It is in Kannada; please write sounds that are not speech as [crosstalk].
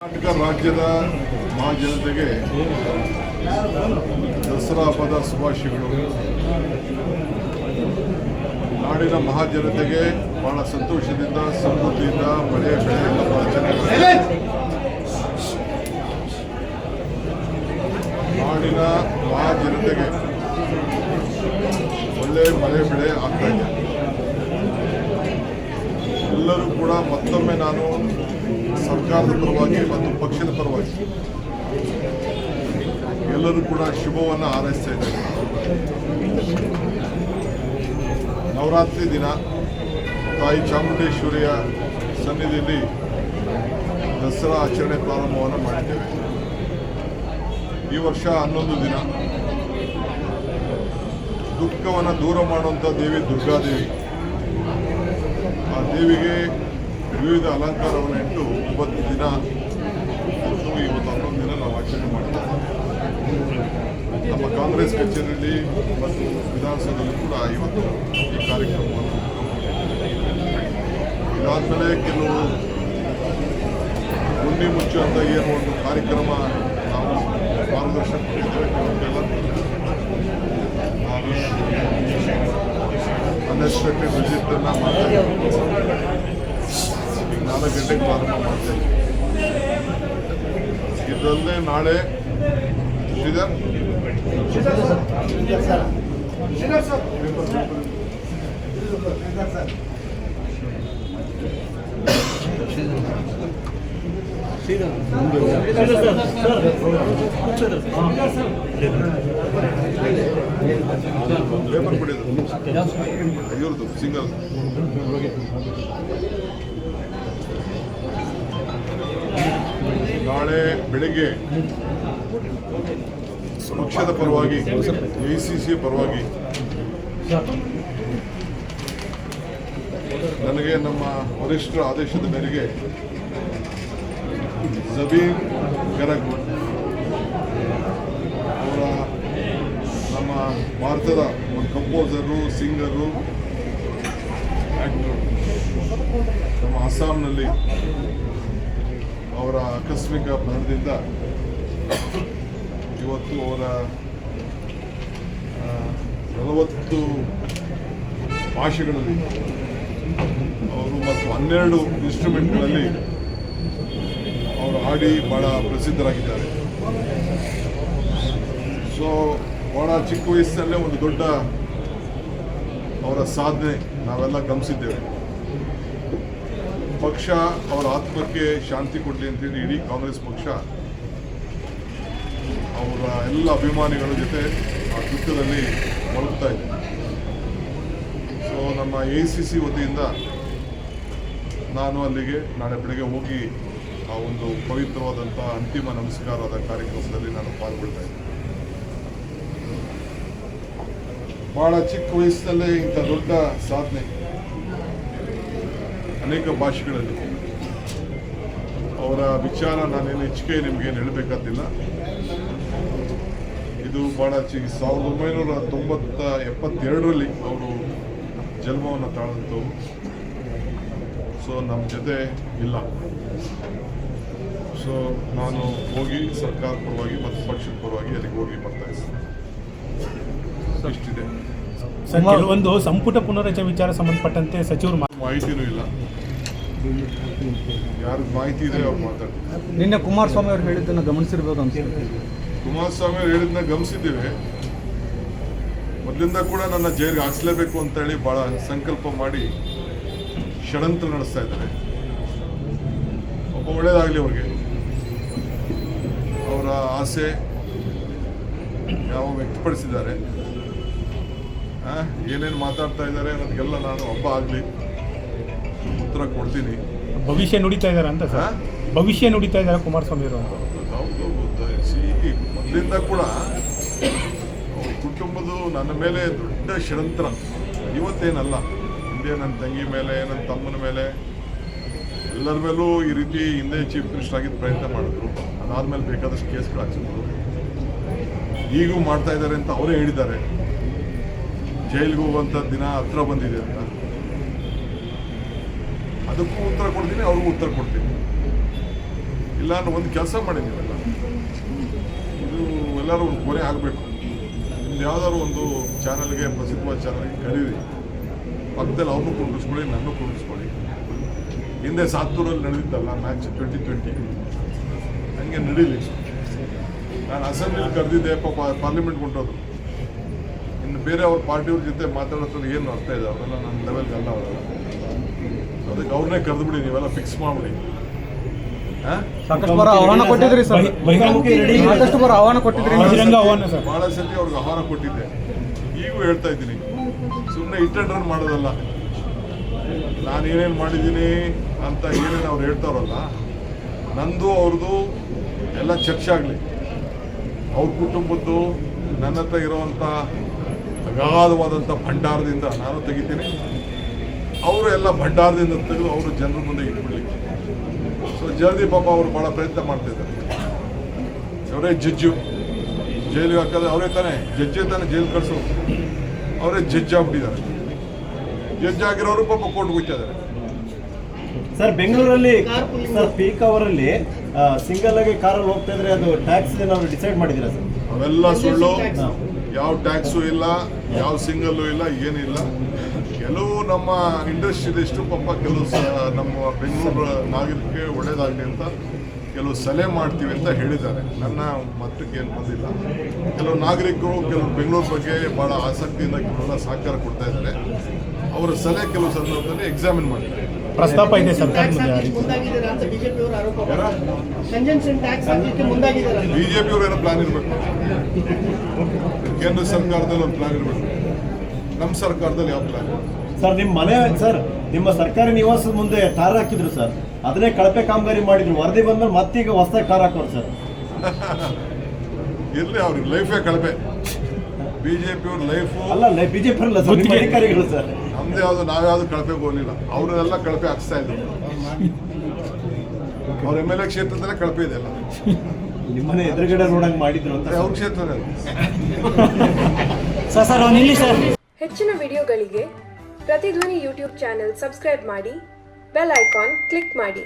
ಕರ್ನಾಟಕ ರಾಜ್ಯದ ಮಹಾಜನತೆಗೆ ದಸರಾ ಹಬ್ಬದ ಶುಭಾಶಯಗಳು. ನಾಡಿನ ಮಹಾಜನತೆಗೆ ಬಹಳ ಸಂತೋಷದಿಂದ, ಸಮೃದ್ಧಿಯಿಂದ ಮಳೆಯ ಬೆಳೆಯಿಂದ ಬಹಳ ನಾಡಿನ ಮಹಾಜನತೆಗೆ ಒಳ್ಳೆ ಮಳೆ ಬೆಳೆ ಆಗ್ತಾ ಇದೆ ಎಲ್ಲರೂ ಕೂಡ ಮತ್ತೊಮ್ಮೆ ನಾನು ಸರ್ಕಾರದ ಪರವಾಗಿ ಮತ್ತು ಪಕ್ಷದ ಪರವಾಗಿ ಎಲ್ಲರೂ ಕೂಡ ಶುಭವನ್ನು ಹಾರೈಸ್ತಾ ಇದ್ದಾರೆ. ನವರಾತ್ರಿ ದಿನ ತಾಯಿ ಚಾಮುಂಡೇಶ್ವರಿಯ ಸನ್ನಿಧಿಯಲ್ಲಿ ದಸರಾ ಆಚರಣೆ ಪ್ರಾರಂಭವನ್ನು ಮಾಡಿದ್ದೇವೆ ಈ ವರ್ಷ ಹನ್ನೊಂದು ದಿನ. ದುಃಖವನ್ನು ದೂರ ಮಾಡುವಂಥ ದೇವಿ ದುರ್ಗಾದೇವಿ. ಆ ದೇವಿಗೆ ವಿವಿಧ ಅಲಂಕಾರವನ್ನು ಇಟ್ಟು ಒಂಬತ್ತು ದಿನ ಇವತ್ತು ಹನ್ನೊಂದು ದಿನ ನಾವು ಆಚರಣೆ ಮಾಡಿದ್ದೇವೆ ನಮ್ಮ ಕಾಂಗ್ರೆಸ್ ಕಚೇರಿಯಲ್ಲಿ ಮತ್ತು ವಿಧಾನಸೌಧದಲ್ಲಿ ಕೂಡ ಇವತ್ತು ಈ ಕಾರ್ಯಕ್ರಮವನ್ನು ಇದಾದಮೇಲೆ ಕೆಲವು ಗುಂಡಿ ಮುಚ್ಚು ಅಂತ ಏನು ಒಂದು ಕಾರ್ಯಕ್ರಮ ನಾವು ಮಾರ್ಗದರ್ಶನ ಕೊಟ್ಟಿದ್ದೇವೆ. ಕೆಲವರಿಗೆಲ್ಲ ಅನ್ಎಕ್ಸ್ಪೆಕ್ಟೆಡ್ ವಿಸಿಟ್ ಅನ್ನ ಮಾಡ್ತಾ ಇದ್ದೀವಿ. ಈಗ ನಾಲ್ಕು ಗಂಟೆಗೆ ಪ್ರಾರಂಭ ಮಾಡ್ತೇವೆ. ಇದಲ್ಲದೆ ನಾಳೆ ಶ್ರೀಧರ್? ಪೇಪರ್ ಕೊಡಿದ್ರು ಇವ್ರದ್ದು ಸಿಂಗಲ್. ನಾಳೆ ಬೆಳಿಗ್ಗೆ ಪಕ್ಷದ ಪರವಾಗಿ ಎ ಸಿ ಸಿ ಪರವಾಗಿ ನನಗೆ ನಮ್ಮ ವರಿಷ್ಠರ ಆದೇಶದ ಮೇರೆಗೆ ಜಬೀರ್ ಗರಗ್ ಅವರ ನಮ್ಮ ಭಾರತದ ಒಂದು ಕಂಪೋಸರು ಸಿಂಗರು ಆ್ಯಕ್ಟರು ನಮ್ಮ ಅಸ್ಸಾಂನಲ್ಲಿ ಅವರ ಆಕಸ್ಮಿಕ ಮರಣದಿಂದ ಇವತ್ತು ಅವರ ನಲವತ್ತು ಭಾಷೆಗಳಲ್ಲಿ ಅವರು ಮತ್ತು ಹನ್ನೆರಡು ಇನ್ಸ್ಟ್ರೂಮೆಂಟ್ಗಳಲ್ಲಿ ಅವರು ಹಾಡಿ ಭಾಳ ಪ್ರಸಿದ್ಧರಾಗಿದ್ದಾರೆ. ಸೊ ಭಾಳ ಚಿಕ್ಕ ವಯಸ್ಸಲ್ಲೇ ಒಂದು ದೊಡ್ಡ ಅವರ ಸಾಧನೆ ನಾವೆಲ್ಲ ಗಮನಿಸಿದ್ದೇವೆ. ಪಕ್ಷ ಅವರ ಆತ್ಮಕ್ಕೆ ಶಾಂತಿ ಕೊಡಲಿ ಅಂತೇಳಿ ಇಡೀ ಕಾಂಗ್ರೆಸ್ ಪಕ್ಷ ಅವರ ಎಲ್ಲ ಅಭಿಮಾನಿಗಳ ಜೊತೆ ಆ ದುಃಖದಲ್ಲಿ ಮಲಗ್ತಾ ಇದೆ. ಸೊ ನಮ್ಮ ಎ ಸಿ ಸಿ ವತಿಯಿಂದ ನಾನು ಅಲ್ಲಿಗೆ ನಾಳೆ ಬೆಳಗ್ಗೆ ಹೋಗಿ ಆ ಒಂದು ಪವಿತ್ರವಾದಂಥ ಅಂತಿಮ ನಮಸ್ಕಾರದ ಕಾರ್ಯಕ್ರಮದಲ್ಲಿ ನಾನು ಪಾಲ್ಗೊಳ್ತಾ ಇದ್ದೆ. ಭಾಳ ಚಿಕ್ಕ ವಯಸ್ಸಿನಲ್ಲೇ ಇಂಥ ದೊಡ್ಡ ಸಾಧನೆ ಅನೇಕ ಭಾಷೆಗಳಲ್ಲಿ ಅವರ ವಿಚಾರ ನಾನೇನು ಹೆಚ್ಚಿಗೆ ನಿಮಗೇನು ಹೇಳಬೇಕಾದಿಲ್ಲ ಇದು ಬಹಳ ಚಿ ಸಾವಿರದ ಒಂಬೈನೂರ ತೊಂಬತ್ತ ಎಪ್ಪತ್ತೆರಡರಲ್ಲಿ ಅವರು ಜನ್ಮವನ್ನು ತಾಳಂತು ಸೊ ನಮ್ಮ ಜೊತೆ ಇಲ್ಲ. ಸೊ ನಾನು ಹೋಗಿ ಸರ್ಕಾರ ಪರವಾಗಿ ಮತ್ತು ಪಕ್ಷದ ಪರವಾಗಿ ಅಲ್ಲಿಗೆ ಹೋಗಿ ಬರ್ತಾ ಇದ್ದೀನಿ. ಇಷ್ಟಿದೆ. ಕೆಲವೊಂದು ಸಂಪುಟ ಪುನರಚನೆ ವಿಚಾರ ಸಂಬಂಧಪಟ್ಟಂತೆ ಸಚಿವರು ಮಾಹಿತಿನೂ ಇಲ್ಲ. ಯಾರು ಮಾಹಿತಿ ಇದೆ ಅವ್ರು ಮಾತಾಡ್ತಾರೆ. ನಿನ್ನೆ ಕುಮಾರಸ್ವಾಮಿ ಅವರು ಹೇಳಿದ್ದನ್ನು ಗಮನಿಸಿರ್ಬೋದು ಅಂತ ಕುಮಾರಸ್ವಾಮಿ ಅವರು ಹೇಳಿದ್ದನ್ನ ಗಮನಿಸಿದ್ದೇವೆ. ಮೊದಲಿಂದ ಕೂಡ ನನ್ನ ಜೈಲಿಗೆ ಹಾಕ್ಸ್ಲೇಬೇಕು ಅಂತ ಹೇಳಿ ಬಹಳ ಸಂಕಲ್ಪ ಮಾಡಿ ಷಡಂತ್ರ ನಡೆಸ್ತಾ ಇದ್ದಾರೆ. ಒಬ್ಬ ಒಳ್ಳೇದಾಗಲಿ ಅವ್ರಿಗೆ. ಅವರ ಆಸೆ ಯಾವ ವ್ಯಕ್ತಪಡಿಸಿದ್ದಾರೆ. ಏನೇನು ಮಾತಾಡ್ತಾ ಇದ್ದಾರೆ ಅನ್ನೋದಕ್ಕೆಲ್ಲ ನಾನು ಹಬ್ಬ ಆಗಲಿ ಉತ್ತರ ಕೊಡ್ತೀನಿ. ಭವಿಷ್ಯ ನುಡಿತಾ ಇದ್ದಾರೆ ಅಂತ ಸರ್. ಭವಿಷ್ಯ ನುಡಿತಾ ಇದ್ದಾರೆ ಕುಮಾರಸ್ವಾಮಿ ಅವರು ಹೌದು. ಮೊದಲಿಂದ ಕೂಡ ಅವ್ರ ಕುಟುಂಬದ ನನ್ನ ಮೇಲೆ ದೊಡ್ಡ ಷಡಂತ್ರ ಇವತ್ತೇನಲ್ಲ ಹಿಂದೆ ನನ್ನ ತಂಗಿ ಮೇಲೆ ನನ್ನ ತಮ್ಮನ ಮೇಲೆ ಎಲ್ಲರ ಮೇಲೂ ಈ ರೀತಿ ಹಿಂದೆ ಚೀಫ್ ಮಿನಿಸ್ಟರ್ ಆಗಿದ್ದ ಪ್ರಯತ್ನ ಮಾಡಿದ್ರು. ಅದಾದಮೇಲೆ ಬೇಕಾದಷ್ಟು ಕೇಸ್ಗಳು ಹಾಕ್ಸಿದ್ರು. ಈಗೂ ಮಾಡ್ತಾ ಇದ್ದಾರೆ ಅಂತ ಅವರೇ ಹೇಳಿದ್ದಾರೆ. ಜೈಲಿಗೆ ಹೋಗುವಂಥ ದಿನ ಹತ್ರ ಬಂದಿದೆ ಅಂತ. ಅದಕ್ಕೂ ಉತ್ತರ ಕೊಡ್ತೀನಿ, ಅವ್ರಿಗೂ ಉತ್ತರ ಕೊಡ್ತೀನಿ. ಇಲ್ಲ ಅನ್ನೋ ಒಂದು ಕೆಲಸ ಮಾಡಿ ನೀವೆಲ್ಲ. ಇದು ಎಲ್ಲರೂ ಒಂದು ಕೊನೆ ಆಗಬೇಕು. ನಿಮ್ದು ಯಾವ್ದಾದ್ರು ಒಂದು ಚಾನಲ್ಗೆ, ಪ್ರಸಿದ್ಧವಾದ ಚಾನಲ್ಗೆ ಕರೀರಿ. ಪಕ್ಕದಲ್ಲಿ ಅವ್ರನ್ನೂ ಕುಂಡಿಸ್ಕೊಳ್ಳಿ ನನ್ನೂ ಕುಂಡಿಸ್ಕೊಳ್ಳಿ ಹಿಂದೆ ಸಾತ್ತೂರಲ್ಲಿ ನಡೆದಿತ್ತಲ್ಲ ಮ್ಯಾಚ್ ಟ್ವೆಂಟಿ ಟ್ವೆಂಟಿ ಹಂಗೆ ನಡೀಲಿ. ನಾನು ಅಸೆಂಬ್ಲಿಲಿ ಕರೆದಿದ್ದೆ, ಪಾಪ ಪಾರ್ಲಿಮೆಂಟ್ ಇನ್ನು ಬೇರೆ ಅವ್ರ ಪಾರ್ಟಿಯವ್ರ ಜೊತೆ ಮಾತಾಡೋದ್ರಲ್ಲಿ ಏನು ಅರ್ಥ ಇದೆ? ಅವರೆಲ್ಲ ನನ್ನ ಲೆವೆಲ್ಗೆ ಅಲ್ಲ ಅವರೆಲ್ಲ. ಅದಕ್ಕೆ ಅವ್ರನ್ನೇ ಕರೆದುಬಿಡಿ ನೀವೆಲ್ಲ ಫಿಕ್ಸ್ ಮಾಡಿಬಿಡಿ. ಆಹ್ವಾನ ಕೊಟ್ಟಿದ್ರಿ ಸರ್. ಬಹಿ- ಬಹಿರಂಗಮುಖಿ ರೆಡಿ ಸಾಕಷ್ಟು ಬಾರ ಆಹ್ವಾನ ಕೊಟ್ಟಿದ್ರಿ ನೀವು. ಆಹ್ವಾನ ಸರ್. ಭಾಳ ಸತಿ ಅವ್ರಿಗೆ ಆಹ್ವಾನ ಕೊಟ್ಟಿದ್ದೆ. ಈಗೂ ಹೇಳ್ತಾ ಇದ್ದೀನಿ. ಸುಮ್ಮನೆ ಇಟ್ಟ ರನ್ ಮಾಡೋದಲ್ಲ. ನಾನು ಏನೇನು ಮಾಡಿದ್ದೀನಿ ಅಂತ ಏನೇನು ಅವ್ರು ಹೇಳ್ತಾರಲ್ಲ ನಂದು ಅವ್ರದ್ದು ಎಲ್ಲ ಚರ್ಚೆ ಆಗಲಿ. ಅವ್ರ ಕುಟುಂಬದ್ದು ನನ್ನ ಹತ್ರ ಇರೋವಂಥ ಅಗಾಧವಾದಂಥ ಭಂಡಾರದಿಂದ ನಾನು ತೆಗಿತೀನಿ. ಅವರು ಎಲ್ಲ ಭಂಡಾರದಿಂದ ತೆಗೆದು ಅವರು ಜನರ ಮುಂದೆ ಇಟ್ಬಿಡ್ಲಿಕ್ಕೆ. ಸೊ ಜಲ್ದಿ ಪಾಪ ಅವರು ಭಾಳ ಪ್ರಯತ್ನ ಮಾಡ್ತಿದ್ದಾರೆ. ಅವರೇ ಜಜ್ಜು ಜೈಲಿಗೆ ಹಾಕೋದು ಅವರೇ ತಾನೇ ಜಜ್ಜೆ ತಾನೇ ಜೈಲು ಕಳಿಸೋ ಅವರೇ ಜಜ್ಜಾಗ್ಬಿಟ್ಟಿದ್ದಾರೆ ಆಗ್ಬಿಟ್ಟಿದ್ದಾರೆ. ಜಡ್ಜ್ ಆಗಿರೋರು ಪಾಪ ಕೋರ್ಟ್ ಹೋಗ್ತಿದ್ದಾರೆ ಸರ್ ಬೆಂಗಳೂರಲ್ಲಿ ಸರ್ ಪೀಕ್ ಅವರಲ್ಲಿ ಸಿಂಗಲ್ ಆಗಿ ಕಾರಲ್ಲಿ ಹೋಗ್ತಾ ಇದ್ರೆ ಅದು ಟ್ಯಾಕ್ಸ್ ಏನಾದ್ರು ಡಿಸೈಡ್ ಮಾಡಿದ್ದೀರಾ ಸರ್? ಅವೆಲ್ಲ ಸುಳ್ಳು. ಯಾವ ಟ್ಯಾಕ್ಸು ಇಲ್ಲ, ಯಾವ ಸಿಂಗಲ್ಲು ಇಲ್ಲ, ಏನಿಲ್ಲ. ಕೆಲವು ನಮ್ಮ ಇಂಡಸ್ಟ್ರಿಯಲಿಸ್ಟು ಪಾಪ ಕೆಲವು ಸ, ನಮ್ಮ ಬೆಂಗಳೂರು ನಾಗರಿಕಕ್ಕೆ ಒಳ್ಳೇದಾಗಲಿ ಅಂತ ಕೆಲವು ಸಲಹೆ ಮಾಡ್ತೀವಿ ಅಂತ ಹೇಳಿದ್ದಾರೆ. ನನ್ನ ಮತಕ್ಕೆ ಏನು ಬಂದಿಲ್ಲ. ಕೆಲವು ನಾಗರಿಕರು, ಕೆಲವು ಬೆಂಗಳೂರು ಬಗ್ಗೆ ಭಾಳ ಆಸಕ್ತಿಯಿಂದ ಕೆಲವೆಲ್ಲ ಸಹಕಾರ ಕೊಡ್ತಾ ಇದ್ದಾರೆ. ಅವರ ಸಲಹೆ ಕೆಲವು ಸಂದರ್ಭದಲ್ಲಿ ಎಕ್ಸಾಮಿನ್ ಮಾಡಿದ್ದಾರೆ. ಪ್ರಸ್ತಾಪ ಇದೆ ಸರ್ಕಾರ ಟ್ಯಾಕ್ಸ್ ಮುಂದೆ ಆ ಹಾಕ್ಲಿಕ್ಕೆ ರೀತಿ ಮುಂದಾಗಿದ್ದೀರಾ ಅಂತ ಬಿಜೆಪಿ ಅವರು ಆರೋಪ ಯಾರ ಕಂಜನ್ಷನ್ ಟ್ಯಾಕ್ಸ್ ಹಾಕ್ಲಿಕ್ಕೆ ಮುಂದಾಗಿದ್ದಾರೆ ಬಿ ಜೆ ಪಿಯವ್ರು ಏನೋ ಪ್ಲಾನ್ ಇರಬೇಕು. ಕೇಂದ್ರ ಸರ್ಕಾರದಲ್ಲಿ ಒಂದು ಪ್ಲಾನ್ ಇರಬೇಕು. ನಮ್ಮ ಸರ್ಕಾರದಲ್ಲಿ ಯಾವ ಪ್ಲಾನ್ ಸರ್ ನಿಮ್ಮ ಮನೆ ಸರ್ ನಿಮ್ಮ ಸರ್ಕಾರಿ ನಿವಾಸದ ಮುಂದೆ ಟಾರ್ ಹಾಕಿದ್ರು ಸರ್. ಅದನ್ನೇ ಕಳಪೆ ಕಾಮಗಾರಿ ಮಾಡಿದ್ರು. ವರದಿ ಬಂದ್ಮೇಲೆ ಮತ್ತೀಗ ಹೊಸದಾಗಿ ಟಾರ್ ಹಾಕೋರು ಸರ್. [laughs] ಇರಲಿ ಅವ್ರಿಗೆ ಲೈಫೇ ಕಳಪೆ. [laughs] ಬಿ ಜೆ ಪಿಯವ್ರ ಲೈಫು ಅಲ್ಲ ಬಿಜೆಪಿ ಅಧಿಕಾರಿಗಳು ಸರ್. ನಮ್ದು ಯಾವುದು ನಾವ್ಯಾವುದು ಕಳಪೆ ಹೋಗಲಿಲ್ಲ ಅವರೆಲ್ಲ ಕಳಪೆ ಹಾಕ್ಸ್ತಾ ಇದ್ರು. ಅವ್ರ ಎಂ ಎಲ್ ಎ ಕ್ಷೇತ್ರದಲ್ಲೇ ಕಳಪೆ ಇದೆ ಅಲ್ಲ ನಿಮ್ಮನೆ ಎದುರುಗಡೆ ನೋಡಂಗೆ ಮಾಡಿದ್ರು ಅಂತ ಅವ್ರ ಕ್ಷೇತ್ರ ಹೆಚ್ಚಿನ ವಿಡಿಯೋಗಳಿಗೆ ಪ್ರತಿಧ್ವನಿ ಯೂಟ್ಯೂಬ್ ಚಾನೆಲ್ ಸಬ್ಸ್ಕ್ರೈಬ್ ಮಾಡಿ ಬೆಲ್ ಐಕಾನ್ ಕ್ಲಿಕ್ ಮಾಡಿ.